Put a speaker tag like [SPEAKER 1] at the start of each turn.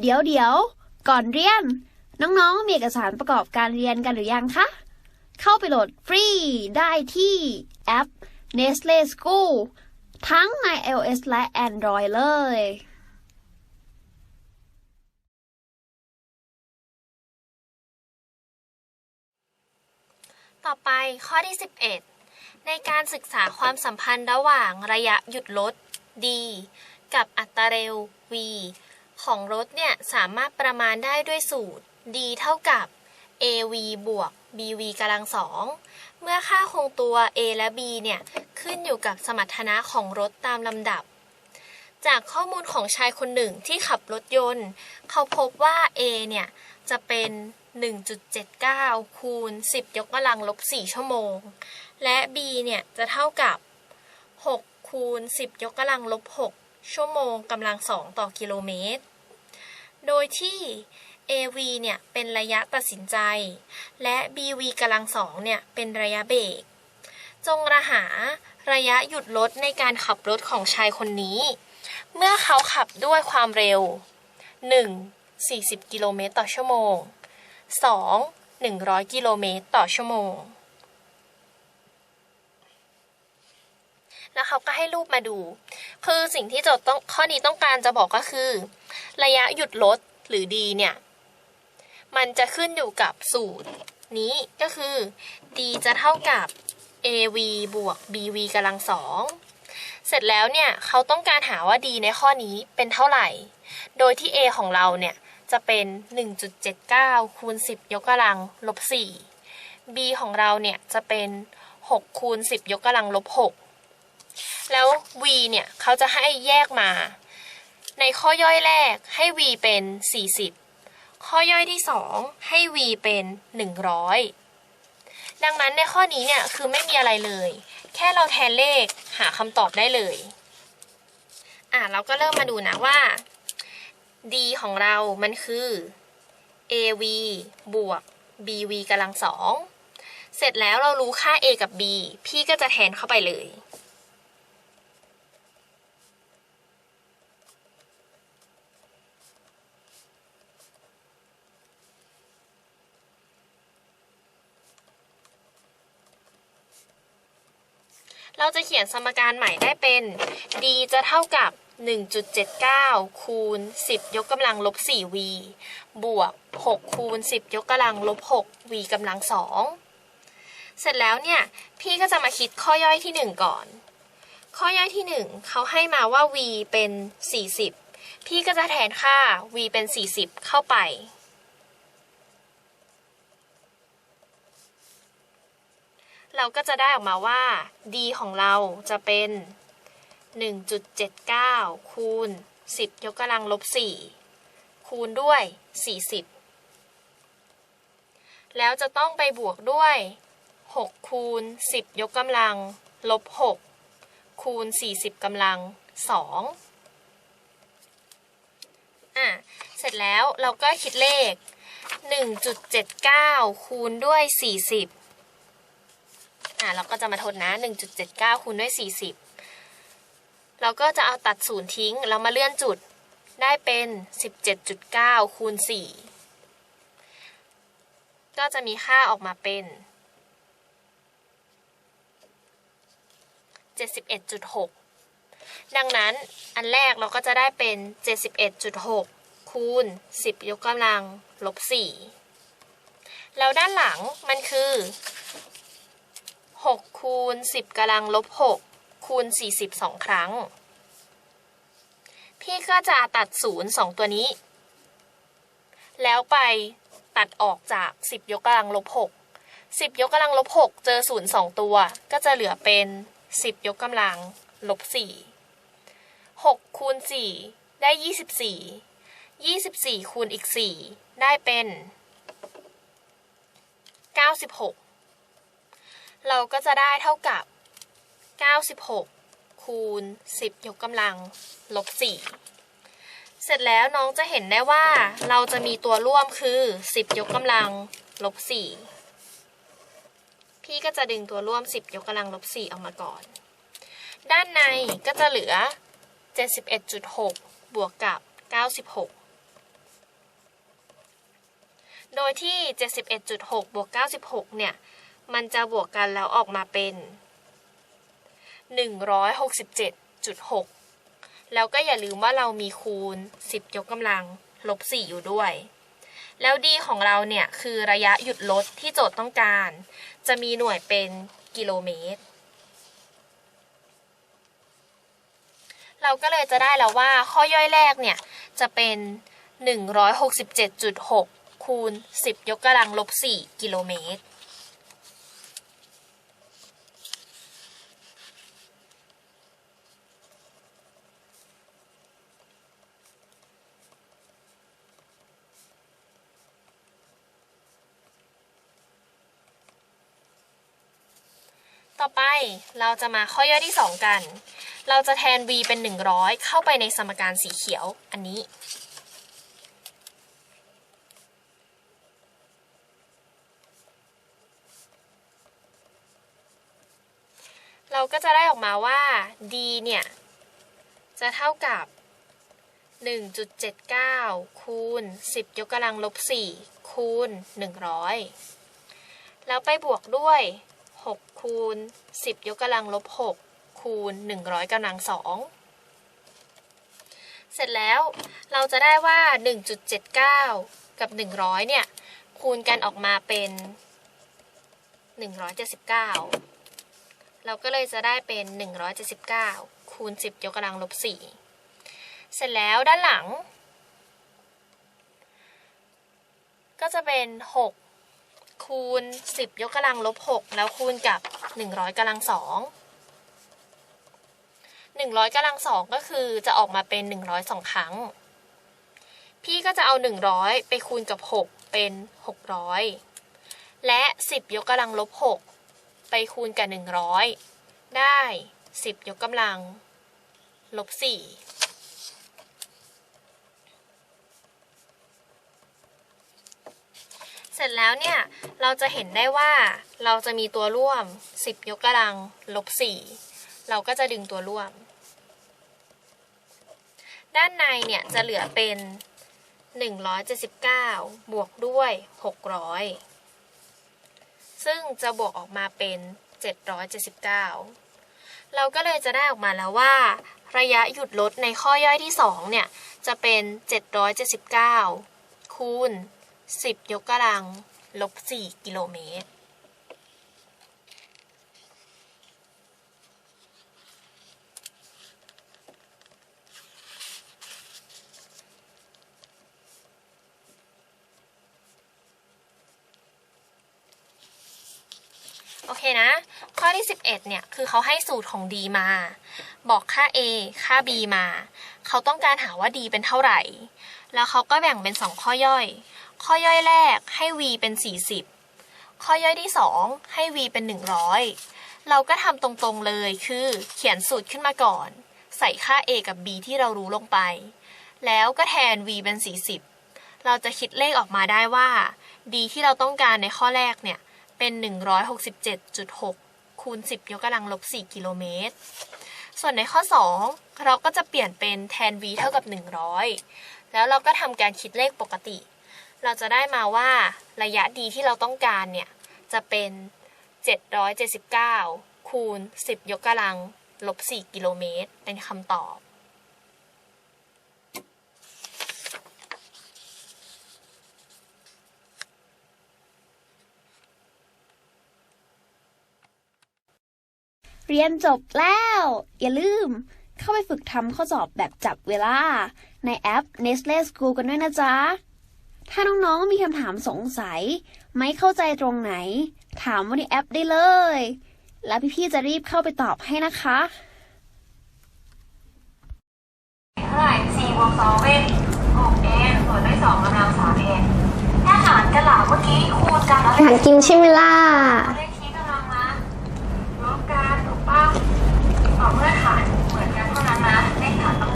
[SPEAKER 1] เดี๋ยวเดี๋ยวก่อนเรียน น้องๆ มีเอกสารประกอบการเรียนกันหรือยังคะ เข้าไปโหลดฟรีได้ที่แอป Nestle School ทั้งใน iOS และ Android เลย
[SPEAKER 2] ต่อไปข้อที่ 11 ในการศึกษาความสัมพันธ์ระหว่างระยะหยุดรถ d กับอัตราเร็ว v ของรถเนี่ยสามารถประมาณได้ด้วยสูตร d เท่ากับ av บวก bv กำลังสองเมื่อค่าคงตัว a และ b เนี่ยขึ้นอยู่กับสมรรถนะของรถตามลำดับ จากข้อมูลของชายคนหนึ่งที่ขับรถยนต์ เขาพบว่า A เนี่ยจะเป็น 1.79 คูณ 10 ยกกำลังลบ 4 ชั่วโมง และ B เนี่ยจะเท่ากับ 6 คูณ 10 ยกกำลังลบ 6 ชั่วโมงกำลัง2ต่อกิโลเมตร โดยที่ AV เนี่ย เป็นระยะตัดสินใจ และ BV กำลัง2เนี่ย เป็นระยะเบรก จงระหาระยะหยุดรถในการขับรถของชายคนนี้ เมื่อเขาขับด้วยความเร็ว 1. 40 กิโลเมตรต่อชั่วโมง 2. 100 กิโลเมตรต่อชั่วโมง แล้วเขาก็ให้รูปมาดู คือสิ่งที่โจทย์ต้องข้อนี้ต้องการจะบอกก็คือ ระยะหยุดรถหรือ d เนี่ย มันจะขึ้นอยู่กับสูตร นี้ก็คือ d จะเท่ากับ av บวก bv กำลังสองเสร็จแล้วเนี่ยเขาต้องการหาว่า d ในข้อนี้เป็นเท่าไหร่ โดยที่ a ของเราเนี่ยจะเป็น 1.79 คูณ 10 ยกกำลังลบ 4 b ของเราเนี่ยจะเป็น 6 คูณ 10 ยกกำลังลบ 6 แล้ว v เนี่ยเขาจะให้แยกมา ในข้อย่อยแรกให้ v เป็น 40 ข้อย่อยที่ 2 ให้ v เป็น 100 ดังนั้นในข้อนี้เนี่ยคือไม่มีอะไรเลย แค่เราแทนเลขหาคำตอบได้เลย อะเราก็เริ่มมาดูนะว่า d ของเรามันคือ av บวก bv กำลังสอง เสร็จแล้วเรารู้ค่า a กับ b พี่ก็จะแทนเข้าไปเลย เราจะเขียนสมการใหม่ได้เป็น d จะเท่ากับ 1.79 คูณ 10 ยกกำลังลบ 4v บวก 6 คูณ 10 ยกกำลังลบ 6v กำลัง 2 เสร็จแล้วเนี่ย พี่ก็จะมาคิดข้อย่อยที่ 1 ก่อน ข้อย่อยที่ 1 เขาให้มาว่า v เป็น 40 พี่ก็จะแทนค่า v เป็น 40 เข้าไป เราก็จะได้ออกมาว่า d ของเราจะเป็น 1.79 คูณ 10 ยกกำลังลบ 4 คูณด้วย 40 แล้วจะต้องไปบวกด้วย 6 คูณ 10 ยกกำลังลบ 6 คูณ 40กำลัง 2 อะ เสร็จแล้วเราก็คิดเลข 1.79 คูณด้วย 40 อะเราก็จะมาทดนะ1.79คูณด้วย 40 เราก็จะเอาตัดศูนย์ทิ้งแล้วมาเลื่อนจุดได้เป็น 17.9คูณ4ก็จะมีค่าออกมาเป็น 71.6 ดังนั้นอันแรกเราก็จะได้เป็น 71.6 คูณ 10 ยกกำลังลบ 4 แล้วด้านหลังมันคือ 6คูณ10กำลังลบ6คูณ40 2 ครั้ง พี่ก็จะตัดศูนย์2ตัวนี้ แล้วไปตัดออกจาก 10 ยกกำลังลบ6 10 ยกกำลังลบ6เจอศูนย์2ตัว ก็จะเหลือเป็น 10 ยกกำลังลบ4 6คูณ4ได้ 24 24คูณอีก 4 ได้เป็น 96 เราก็จะได้เท่ากับ 96 คูณ 10 ยกกำลังลบ 4 เสร็จแล้วน้องจะเห็นได้ว่าเราจะมีตัวร่วมคือ 10 ยกกำลังลบ 4 พี่ก็จะดึงตัวร่วม 10 ยกกำลังลบ 4 ออกมาก่อน ด้านในก็จะเหลือ 71.6 บวกกับ 96โดยที่ 71.6 บวก 96 เนี่ย มันจะบวกกันแล้วออกมาเป็น 167.6 แล้วก็อย่าลืมว่าเรามีคูณ 10 ยกกำลังลบ 4 อยู่ด้วย แล้วดีของเราเนี่ย คือระยะหยุดรถที่โจทย์ต้องการ จะมีหน่วยเป็นกิโลเมตร เราก็เลยจะได้แล้วว่าข้อย่อยแรกเนี่ย จะเป็น 167.6 คูณ 10 ยกกำลังลบ 4 กิโลเมตร ต่อไปเราจะมาข้อย่อยที่ 2 กัน เราจะแทน v เป็น 100 เข้าไปในสมการสีเขียวอันนี้ เราก็จะได้ออกมาว่า d เนี่ย จะเท่ากับ 1.79 คูณ 10 ยกกำลังลบ 4 คูณ 100 แล้วไปบวกด้วย 6 คูณ 10 ยกกำลังลบ 6 คูณ 100กำลัง2เสร็จแล้วเราจะได้ว่า 1.79 กับ 100 เนี่ย คูณกันออกมาเป็น 179 เราก็เลยจะได้เป็น 179 คูณ 10 ยกกำลังลบ 4 เสร็จแล้วด้านหลัง ก็จะเป็น 6 คูณ 10 ยกกำลังลบ 6 แล้วคูณกับ 100กำลัง2 100กำลัง2ก็คือจะออกมาเป็น 100 2ครั้ง พี่ก็จะเอา 100 ไปคูณกับ 6 เป็น 600 และ 10 ยกกำลังลบ 6 ไปคูณกับ 100 ได้ 10 ยกกำลังลบ4 สร็จแล้วเนี่ย เราจะเห็นได้ว่าเราจะมีตัวร่วม 10 ยกกำลังลบ 4 เราก็จะดึงตัวร่วม ด้านในเนี่ยจะเหลือเป็น 179 บวกด้วย 600 ซึ่งจะบวกออกมาเป็น 779 เราก็เลยจะได้ออกมาแล้วว่า ระยะหยุดรถในข้อย่อยที่ 2 เนี่ย จะเป็น 779 คูณ 10 ยกกำลังลบ 4 กิโลเมตร โอเคนะ ข้อที่ 11 เนี่ย คือเขาให้สูตรของ d มา บอกค่า a ค่า b มา เขาต้องการหาว่า d เป็นเท่าไหร่ แล้วเขาก็แบ่งเป็น 2 ข้อย่อย ข้อย่อยแรกให้ v เป็น 40 ข้อย่อยที่ 2 ให้ v เป็น 100 เราก็ทำตรงๆเลยคือเขียนสูตรขึ้นมาก่อน ใส่ค่า a กับ b ที่เรารู้ลงไป แล้วก็แทน v เป็น 40 เราจะคิดเลขออกมาได้ว่า d ที่เราต้องการในข้อแรกเนี่ย เป็น 167.6 คูณ 10 ยกกำลังลบ 4 กิโลเมตรส่วนในข้อ 2 เราก็จะเปลี่ยนเป็นแทน v เท่ากับ 100 แล้วเราก็ทำการคิดเลขปกติ เราจะได้มาว่าระยะ d ที่เราต้องการเนี่ย จะเป็น 779 คูณ 10 ยกกำลังลบ 4 กิโลเมตร เป็นคำตอบ
[SPEAKER 1] เรียนจบแล้ว อย่าลืมเข้าไปฝึกทำข้อสอบแบบจับเวลา ในแอป Nestle School กันด้วยนะจ๊ะ ถ้าน้องๆมีคำถามสงสัย ไม่เข้าใจตรงไหน ถามวันนี้แอปได้เลย แล้วพี่ๆจะรีบเข้าไปตอบให้นะคะ
[SPEAKER 3] เท่าไหร่สี่บวกสองเป็นหกเอ็นส่วนได้สองกำลังสามเอ็นแค่หารกันหล่ะเมื่อกี้คูณกันแล้ว
[SPEAKER 4] หารกินใช่ไหมล่ะ
[SPEAKER 3] ไล
[SPEAKER 2] ขชี้กำลังนะลบการถูกป่งต่อเมื่อหาร